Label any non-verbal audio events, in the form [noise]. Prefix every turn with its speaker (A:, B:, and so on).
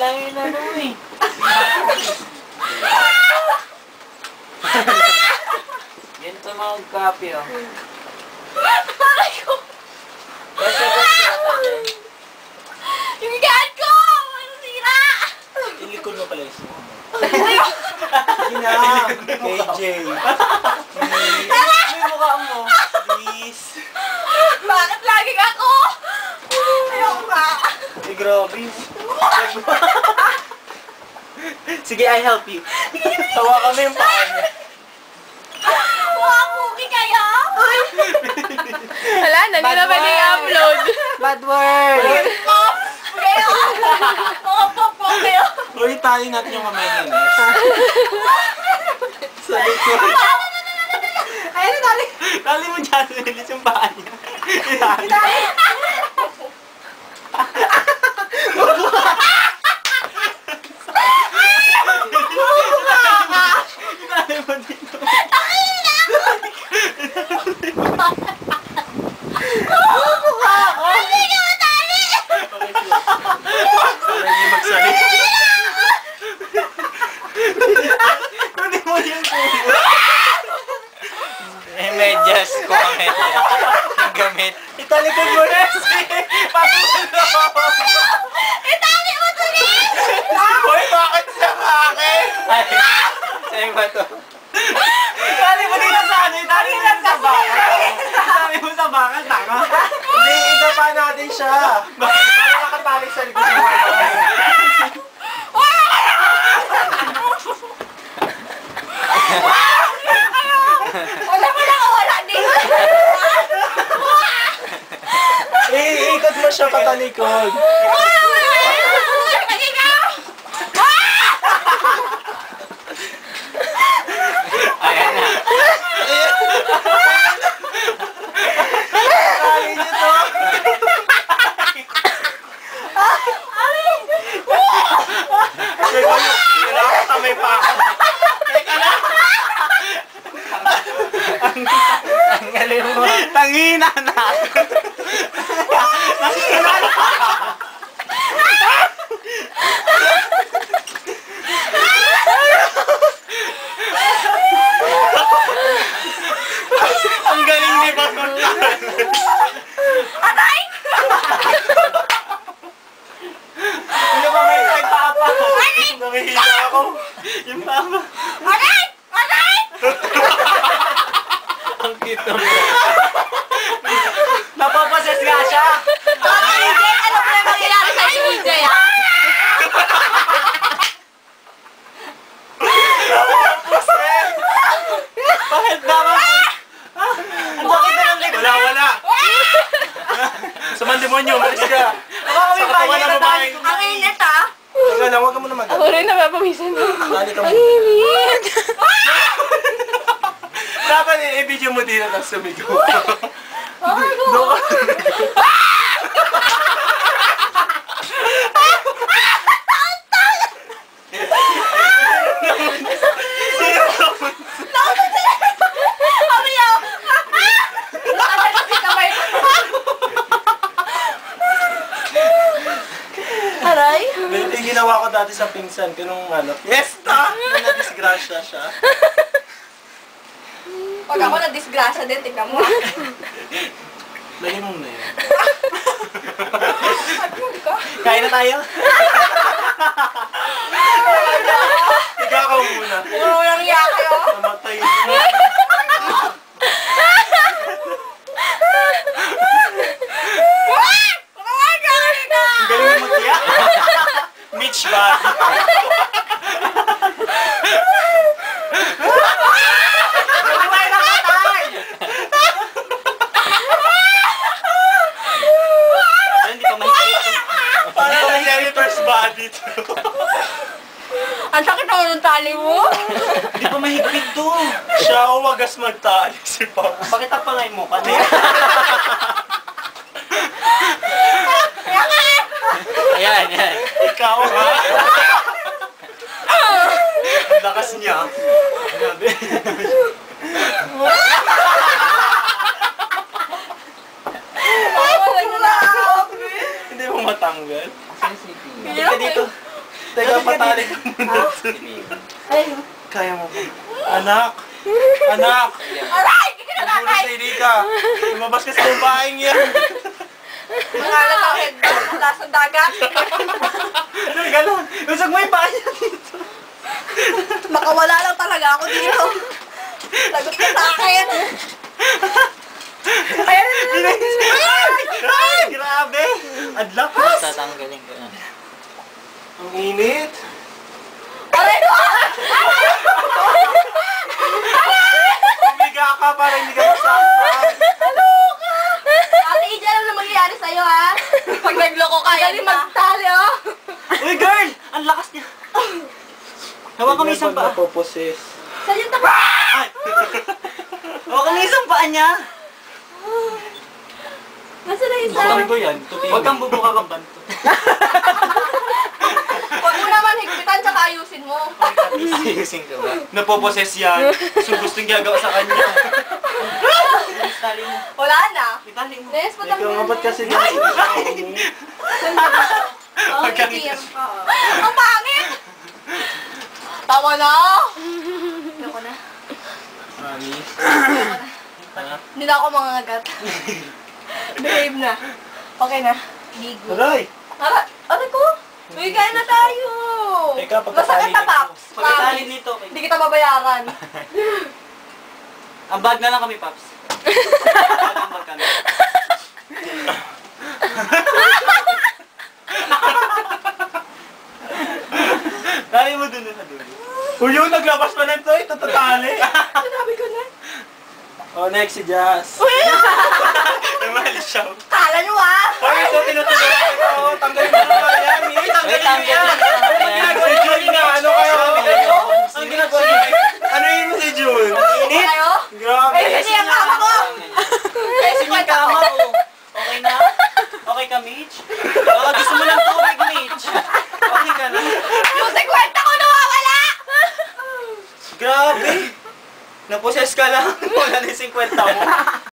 A: lang yung ano eh. Yan sa mga copy oh.
B: Aray ko!
A: Basta basta.
B: Yung ko! Ano sira?
A: Yung likod mo pala mo.
C: Sige na, KJ.
A: May mukha mo. Please.
B: Bakit laging ako? Ayoko nga.
A: Ay, grabe. [laughs] Sige, I help you. Tawa kami yung paa niya.
B: Mga cookie kayo?
D: Wala na, hindi na
A: Bad
D: pwede
A: word.
D: i-upload.
A: Bad word.
B: Pop! Kayo! Mga pop-pop kayo!
A: Uy, tali natin yung kamay niya. Sa likod.
B: Ayun, dali!
A: Tali mo dyan, nilis yung paa niya. Tali mo dito.
B: Hindi ka matali!
A: Okay, sige. Para hindi magsalita. Kunin mo yung kubo. Eh, medyas ko kami. Yung Italikod mo na sige. [laughs] Patulog.
B: Itali mo to
A: Hoy, bakit sa akin? Ay, sa'yo ba to? Tali mo dito sa ano? Tali mo sa baka. Tali mo sa baka, tanga.
C: Hindi, ito pa natin siya.
A: Para nakatali sa likod ng baka.
B: Wala mo na wala dito!
C: Eh, mo siya [laughs] patalikod.
B: Lagi ka!
A: Ayan na.
C: Kali niyo to.
A: Teka lang. Kinakatamay pa ako. Teka lang. Ang galing mo. Tangina na. Tangina na. Ang galing ni Pastor.
B: Aray!
A: Ano ba may kay Papa? Namihila ako. Yung Papa.
B: Aray!
A: Ang cute naman. Napapasas nga siya.
B: Aray! Hindi! Alam mo na yung mangyayari sa EJ ah!
A: Bakit dapat? Ang bakit na ng likod? Wala, wala. Sa mandemonyo, malis ka. Sa katawan ng babae.
B: Ang init ah!
C: Teka lang, huwag ka muna mag
D: Ako rin napapawisan mo.
C: Dali ka
D: Ang
C: muna.
D: init. [laughs]
A: Dapat i-video mo dito tapos sumigaw. [laughs]
B: Oh my
A: Doon
B: God!
A: ka.
B: Kami yun! Nakasal kasi kamay ko. Aray!
C: Ganito yung ginawa ko dati sa pinsan ko nung ano.
A: Fiesta!
C: Nung na-disgrasya siya.
B: Pag ako na-disgrasya din, tignan mo.
C: Mo na yun.
B: Agod ka.
A: Kain na tayo?
C: Ikaw ka muna.
B: Puro lang iya kayo.
C: Namatay mo.
B: Kumawa ka!
A: Ang galing mo magtiya. Mitch ba? Buhay na patay! Ay, Hindi pa mahigpit.
C: Para nangyari first body to.
B: Ang sakit tali mo.
A: Hindi pa mahigpit to.
C: Siya ang wagas magtali si Pops.
A: Bakit ang pangay mo? Kasi Ayan, ayan.
C: Ikaw ha? Ang lakas niya. Grabe.
B: Ay, wala na ako.
C: Hindi mo matanggal.
A: Hindi ka dito.
C: Napatali ka muna.
B: Ay,
C: Kaya mo ba? Anak! Anak!
B: aray!
C: Pagbulo sa Erika! Lumabas ka sa babaeng yan!
B: Mga lalakid mula sa dagat.
A: Ano galon? Usag mo yung paa niya dito.
B: Makawala lang talaga ako dito. Lagot ka sa akin. Ayan,
A: Ay! Grabe! Ang lakas!
D: Tatanggalin ko yan.
C: Ang init!
B: aray no!
C: Humiga ka para hindi ka masaktan!
B: Ate Ija, alam na mangyayari sa'yo, ha? Pag nagloko ka, yan na. magtali, oh.
A: Uy, girl! Ang lakas niya! Hawa kami isang paa.
C: napoposes.
B: Saan yung taba?
A: Ay! Hawa kami isang paa niya.
B: Nasaan na isa?
A: Bukang ko yan. Huwag kang bubuka kang banto. [laughs]
B: Huwag mo naman higpitan, tsaka ayusin mo.
D: Ayusin ko ba?
A: Napoposes yan. So gustong gagawa sa kanya. Itali mo.
B: Wala na.
A: Itali mo.
B: Nes,
C: Ikaw
B: patanggal
C: nga ba't kasi
A: Ay!
B: Oh,
A: Pagka-
B: itim. Ang pangit! Tama na! Ayoko na.
D: Mami.
B: Hindi na ako mangangagat. Behave na. Okay na. Ligo.
C: Aray!
B: Ara, ano ko? Uy, kaya na tayo!
C: Teka, pagkatali
B: Masakit na,
C: nito.
B: Paps.
A: Pagkatali nito.
B: Hindi kita mabayaran.
A: Ang bag na lang kami, Paps. Bag ang bag kami. Dali mo dun sa dulo.
C: Uy, yung naglabas pa nito, ito tatali!
B: Sinabi ko na.
C: oh, next si Jazz.
A: Umalis siya.
B: Kala nyo ah!
C: Hoy, ito tinutulungan ito! Tanggalin mo naman yan! eh.
D: Wait,
C: Tanggalin mo
D: tanggalin
C: yan!
D: mo naman yan.
C: Ginagawa ni Jun na ano kayo?
A: Ang ginagawa niya.
C: Ano yun mo si Jun?
B: Init? Kayo?
C: Grabe!
B: Eh, hindi ang kama ko! Eh, si
A: Yung kama ko. Okay na? Okay ka, Mitch? Baka gusto mo ng tubig, Mitch. Okay ka na?
B: Yung 50 ko nawawala!
A: Naposes ka lang. [laughs] Wala na yung 50 mo.